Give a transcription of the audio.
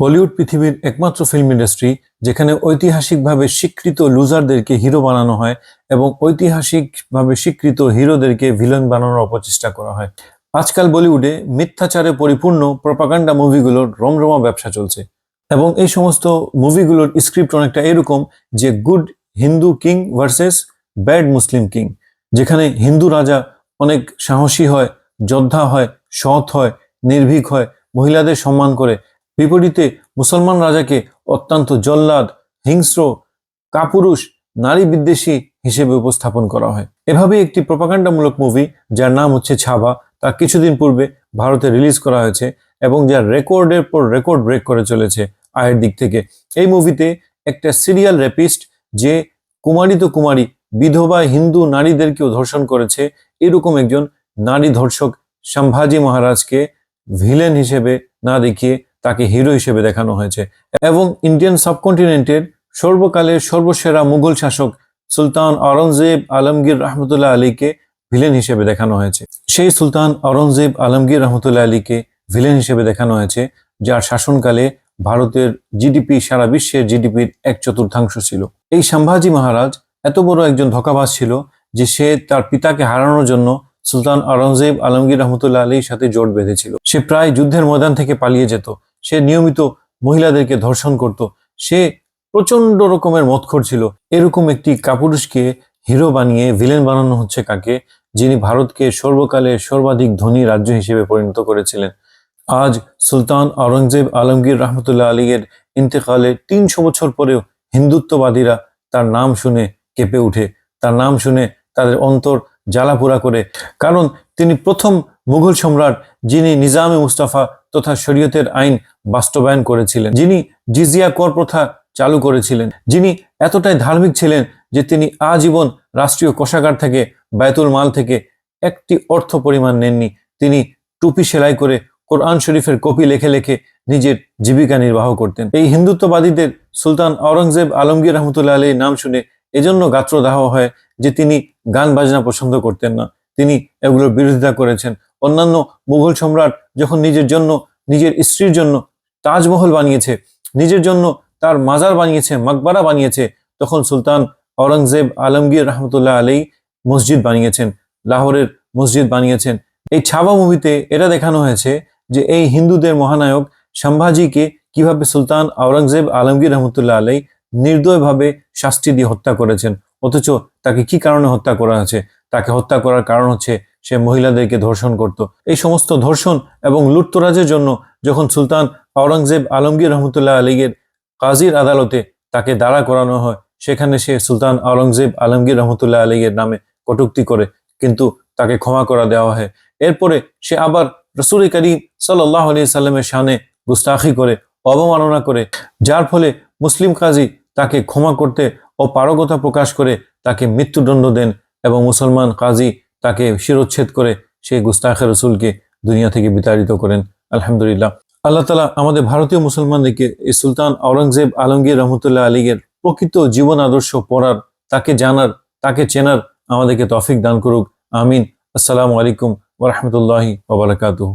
বলিউড পৃথিবীর একমাত্র film industry যেখানে ঐতিহাসিকভাবে স্বীকৃত লুজারদেরকে হিরো বানানো হয় এবং ঐতিহাসিকভাবে স্বীকৃত হিরোদেরকে ভিলেন বানানোর অপচেষ্টা করা হয়। আজকাল বলিউডে মিথ্যাচারে পরিপূর্ণ প্রপাগান্ডা মুভিগুলোর রমরমা ব্যবসা চলছে এবং এই সমস্ত মুভিগুলোর স্ক্রিপ্ট অনেকটা এরকম যে good Hindu king versus bad Muslim king যেখানে হিন্দু রাজা অনেক সাহসী হয়, যোদ্ধা হয়, সৎ হয়, নির্ভীক হয়, মহিলাদের সম্মান করে বিপরীতে মুসলমান রাজাকে অত্যন্ত জল্লাদ, হিংস্র, কাপুরুষ, নারী বিদ্বেষী হিসেবে উপস্থাপন করা হয়। এভাবে একটি প্রপাকাণ্ডামূলক মুভি যার নাম হচ্ছে ছাবা, তা কিছুদিন পূর্বে ভারতে রিলিজ করা হয়েছে এবং যা রেকর্ডের পর রেকর্ড ব্রেক করে চলেছে আয়ের দিক থেকে। এই মুভিতে একটা সিরিয়াল রেপিস্ট যে কুমারী তো কুমারী, বিধবা হিন্দু নারীদেরকেও ধর্ষণ করেছে, এরকম একজন নারী ধর্ষক সম্ভাজি মহারাজকে ভিলেন হিসেবে না দেখিয়ে তাকে হিরো হিসেবে দেখানো হয়েছে এবং ইন্ডিয়ান সাবকন্টিনেন্টের সর্বকালের সর্বসেরা মুঘল শাসক সুলতান আওরঙ্গজেব আলমগীর রহমতুল্লাহ আলীকে ভিলেন হিসেবে দেখানো হয়েছে। সেই সুলতান আওরঙ্গজেব আলমগীর রহমতুল্লাহ আলীকে ভিলেন হিসেবে দেখানো হয়েছে, যার শাসনকালে ভারতের জিডিপি সারা বিশ্বের জিডিপির এক চতুর্থাংশ ছিল। এই সম্ভাজি মহারাজ এত বড় একজন ধোকাবাজ ছিল যে সে তার পিতাকে হারানোর জন্য সুলতান আওরঙ্গজেব আলমগীর রহমতুল্লাহ আলীর সাথে জোট বেঁধেছিল। সে প্রায় যুদ্ধের ময়দান থেকে পালিয়ে যেত। সে নিয়মিত মহিলাদেরকে ধর্ষণ করত। সে প্রচণ্ড রকমের মতখর ছিল। এরকম একটি কাপুরুষকে হিরো বানিয়ে ভিলেন বানানো হচ্ছে কাকে? যিনি ভারতকে সর্বকালে সর্বাধিক ধনী রাজ্য হিসেবে পরিণত করেছিলেন। আজ সুলতান আওরঙ্গজেব আলমগীর রহমতুল্লাহ আলীর ইন্তেকালে তিনশো বছর পরেও হিন্দুত্ববাদীরা তার নাম শুনে কেঁপে উঠে তার নাম শুনে তাদের অন্তর জ্বালাপোড়া করে। কারণ তিনি প্রথম মুঘল সম্রাট যিনি নিজামে মুস্তাফা তথা শরীয়তের আইন বাস্তবায়ন করেছিলেন। যিনি জিজিয়া কর প্রথা চালু করেছিলেন, যিনি এতটাই ধার্মিক ছিলেন যে তিনি আজীবন রাষ্ট্রীয় কোষাগার থেকে বায়তুল মাল থেকে একটি অর্থ পরিমাণ নেননি। তিনি টুপি সেলাই করে কোরআন শরীফের কপি লেখে লেখে নিজের জীবিকা নির্বাহ করতেন। এই হিন্দুত্ববাদীদের সুলতান আওরঙ্গজেব আলমগীর রহমতুল্লাহ আলীর নাম শুনে এজন্য গাত্রদাহ হয় যে তিনি গান বাজনা পছন্দ করতেন না। তিনি এগুলোর বিরোধিতা করেছেন। অন্যান্য মুঘল সম্রাট যখন নিজের জন্য, নিজের স্ত্রীর জন্য তাজমহল বানিয়েছে, নিজের জন্য তার মাজার বানিয়েছে, মাকবারা বানিয়েছে, তখন সুলতান আওরঙ্গজেব আলমগীর রহমতুল্লাহ আলী মসজিদ বানিয়েছেন, লাহোরের মসজিদ বানিয়েছেন। এই ছাবা মুভিতে এটা দেখানো হয়েছে যে এই হিন্দুদের মহানায়ক সম্ভাজিকে কীভাবে সুলতান আওরঙ্গজেব আলমগীর রহমতুল্লাহ আলাই নির্দয়ভাবে শাস্তি দিয়ে হত্যা করেছেন, অথচ তাকে কি কারণে হত্যা করা হয়েছে? তাকে হত্যা করার কারণ হচ্ছে সে মহিলাদেরকে ধর্ষণ করত। এই সমস্ত ধর্ষণ এবং লুটতরাজের জন্য যখন সুলতান আওরঙ্গজেব আলমগীর রহমতুল্লাহ আলীগের কাজীর আদালতে তাকে দাঁড়া করানো হয়, সেখানে সে সুলতান আওরঙ্গজেব আলমগীর রহমতুল্লাহ আলীগের নামে কটুক্তি করে কিন্তু তাকে ক্ষমা করা দেওয়া হয়। এরপরে সে আবার রসুল করিম সাল্লাহ আলি সাল্লামের সামনে গুস্তাখি করে, অবমাননা করে, যার ফলে মুসলিম কাজী তাকে ক্ষমা করতে ও পারগতা প্রকাশ করে তাকে মৃত্যুদণ্ড দেন এবং মুসলমান কাজী তাকে শিরোচ্ছেদ করে সেই গুস্তাখে রসুলকে দুনিয়া থেকে বিতাড়িত করেন। আলহামদুলিল্লাহ। আল্লাহ তালা আমাদের ভারতীয় মুসলমানদেরকে এই সুলতান আওরঙ্গজেব আলমগীর রহমতুল্লাহ আলীগের প্রকৃত জীবন আদর্শ পড়ার, তাকে জানার, তাকে চেনার আমাদেরকে তফিক দান করুক। আমিন। আসসালামু আলাইকুম ওরহমতুল্লাহি ওবরাকাতুহ